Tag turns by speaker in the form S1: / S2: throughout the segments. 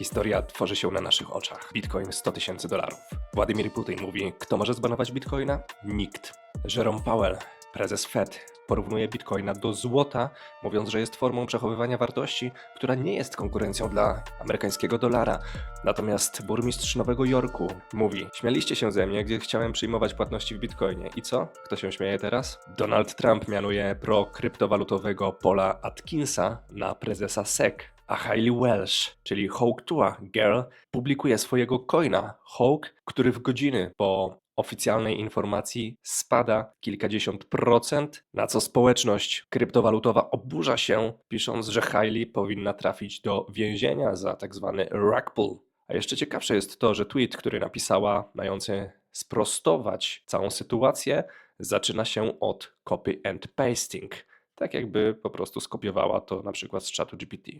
S1: Historia tworzy się na naszych oczach. Bitcoin 100 tysięcy dolarów. Władimir Putin mówi, kto może zbanować bitcoina? Nikt. Jerome Powell, prezes Fed, porównuje bitcoina do złota, mówiąc, że jest formą przechowywania wartości, która nie jest konkurencją dla amerykańskiego dolara. Natomiast burmistrz Nowego Jorku mówi, śmialiście się ze mnie, gdy chciałem przyjmować płatności w bitcoinie. I co? Kto się śmieje teraz? Donald Trump mianuje pro-kryptowalutowego Paula Atkinsa na prezesa SEC a Hailey Welsh, czyli Hawk Tua Girl, publikuje swojego coina Hawk, który w godziny po oficjalnej informacji spada kilkadziesiąt procent, na co społeczność kryptowalutowa oburza się, pisząc, że Hailey powinna trafić do więzienia za tak zwany rug pull. A jeszcze ciekawsze jest to, że tweet, który napisała, mający sprostować całą sytuację, zaczyna się od copy and pasting. Tak jakby po prostu skopiowała to na przykład z czatu GPT.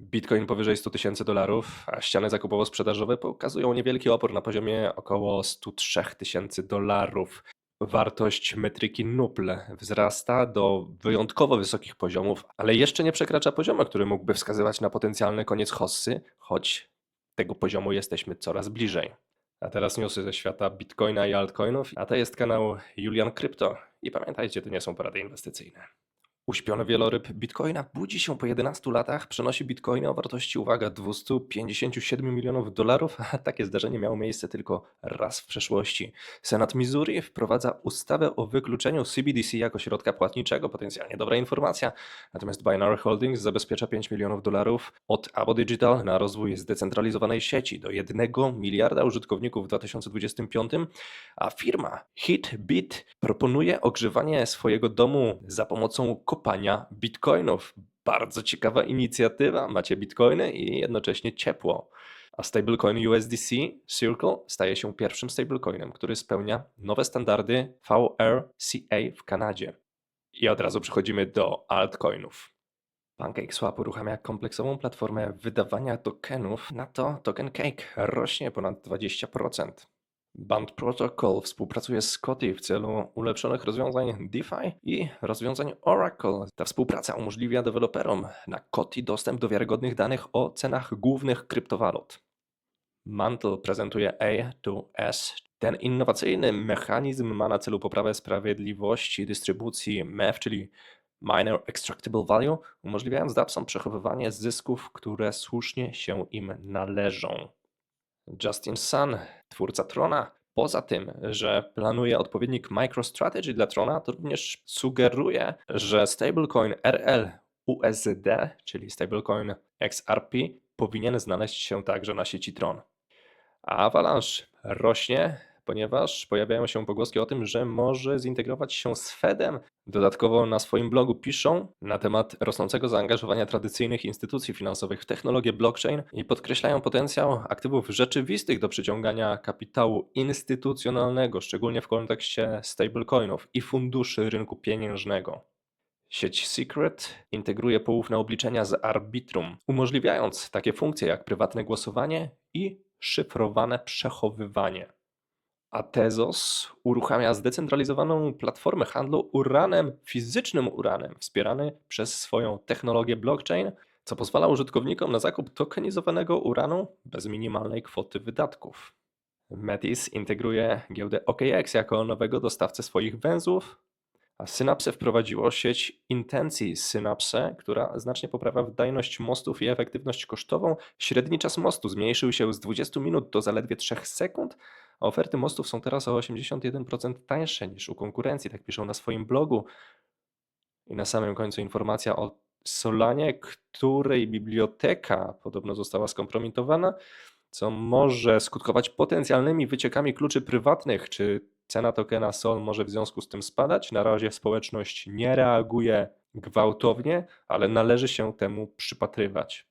S1: Bitcoin powyżej 100 tysięcy dolarów, a ściany zakupowo-sprzedażowe pokazują niewielki opór na poziomie około 103 tysięcy dolarów. Wartość metryki NUPL wzrasta do wyjątkowo wysokich poziomów, ale jeszcze nie przekracza poziomu, który mógłby wskazywać na potencjalny koniec hossy, choć tego poziomu jesteśmy coraz bliżej. A teraz newsy ze świata bitcoina i altcoinów, a to jest kanał Julian Crypto. I pamiętajcie, to nie są porady inwestycyjne. Uśpiony wieloryb Bitcoina budzi się po 11 latach, przenosi Bitcoiny o wartości, uwaga, 257 milionów dolarów, a takie zdarzenie miało miejsce tylko raz w przeszłości. Senat Missouri wprowadza ustawę o wykluczeniu CBDC jako środka płatniczego, potencjalnie dobra informacja, natomiast Binary Holdings zabezpiecza 5 milionów dolarów od Abo Digital na rozwój zdecentralizowanej sieci do 1 miliarda użytkowników w 2025, a firma HitBit proponuje ogrzewanie swojego domu za pomocą kopania bitcoinów. Bardzo ciekawa inicjatywa. Macie bitcoiny i jednocześnie ciepło. A stablecoin USDC Circle staje się pierwszym stablecoinem, który spełnia nowe standardy VRCA w Kanadzie. I od razu przechodzimy do altcoinów. PancakeSwap uruchamia kompleksową platformę wydawania tokenów. Na to token cake rośnie ponad 20%. Band Protocol współpracuje z Koty w celu ulepszonych rozwiązań DeFi i rozwiązań Oracle. Ta współpraca umożliwia deweloperom na Koty dostęp do wiarygodnych danych o cenach głównych kryptowalut. Mantle prezentuje A2S. Ten innowacyjny mechanizm ma na celu poprawę sprawiedliwości dystrybucji MEV, czyli Minor Extractable Value, umożliwiając dAppsom przechowywanie zysków, które słusznie się im należą. Justin Sun, twórca Trona, poza tym, że planuje odpowiednik MicroStrategy dla Trona, to również sugeruje, że stablecoin RL USD, czyli stablecoin XRP, powinien znaleźć się także na sieci Tron. A Avalanche rośnie, ponieważ pojawiają się pogłoski o tym, że może zintegrować się z Fedem. Dodatkowo na swoim blogu piszą na temat rosnącego zaangażowania tradycyjnych instytucji finansowych w technologię blockchain i podkreślają potencjał aktywów rzeczywistych do przyciągania kapitału instytucjonalnego, szczególnie w kontekście stablecoinów i funduszy rynku pieniężnego. Sieć Secret integruje poufne obliczenia z Arbitrum, umożliwiając takie funkcje jak prywatne głosowanie i szyfrowane przechowywanie. A Tezos uruchamia zdecentralizowaną platformę handlu uranem, fizycznym uranem, wspierany przez swoją technologię blockchain, co pozwala użytkownikom na zakup tokenizowanego uranu bez minimalnej kwoty wydatków. Metis integruje giełdę OKX jako nowego dostawcę swoich węzłów, a Synapse wprowadziło sieć intencji Synapse, która znacznie poprawia wydajność mostów i efektywność kosztową. Średni czas mostu zmniejszył się z 20 minut do zaledwie 3 sekund, a oferty mostów są teraz o 81% tańsze niż u konkurencji, tak piszą na swoim blogu. I na samym końcu informacja o Solanie, której biblioteka podobno została skompromitowana, co może skutkować potencjalnymi wyciekami kluczy prywatnych. Czy cena tokena Sol może w związku z tym spadać? Na razie społeczność nie reaguje gwałtownie, ale należy się temu przypatrywać.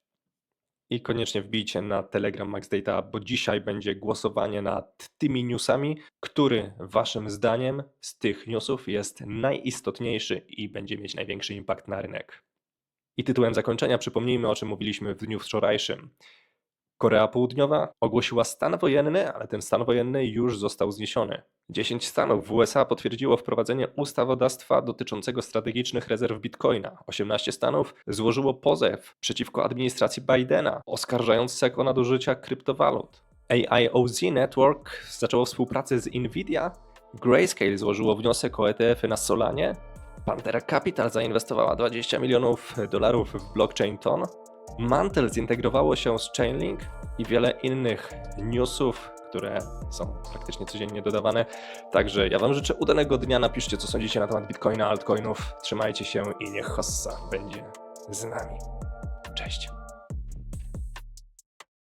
S1: I koniecznie wbijcie na Telegram Max Data, bo dzisiaj będzie głosowanie nad tymi newsami, który waszym zdaniem z tych newsów jest najistotniejszy i będzie mieć największy impact na rynek. I tytułem zakończenia przypomnijmy, o czym mówiliśmy w dniu wczorajszym. Korea Południowa ogłosiła stan wojenny, ale ten stan wojenny już został zniesiony. 10 stanów w USA potwierdziło wprowadzenie ustawodawstwa dotyczącego strategicznych rezerw bitcoina. 18 stanów złożyło pozew przeciwko administracji Bidena, oskarżając SEC o nadużycia kryptowalut. AIOZ Network zaczęło współpracę z Nvidia, Grayscale złożyło wniosek o ETF-y na Solanie, Pantera Capital zainwestowała 20 milionów dolarów w blockchain Ton, Mantle zintegrowało się z Chainlink i wiele innych newsów, które są praktycznie codziennie dodawane. Także ja Wam życzę udanego dnia. Napiszcie, co sądzicie na temat Bitcoina, altcoinów. Trzymajcie się i niech Hossa będzie z nami. Cześć.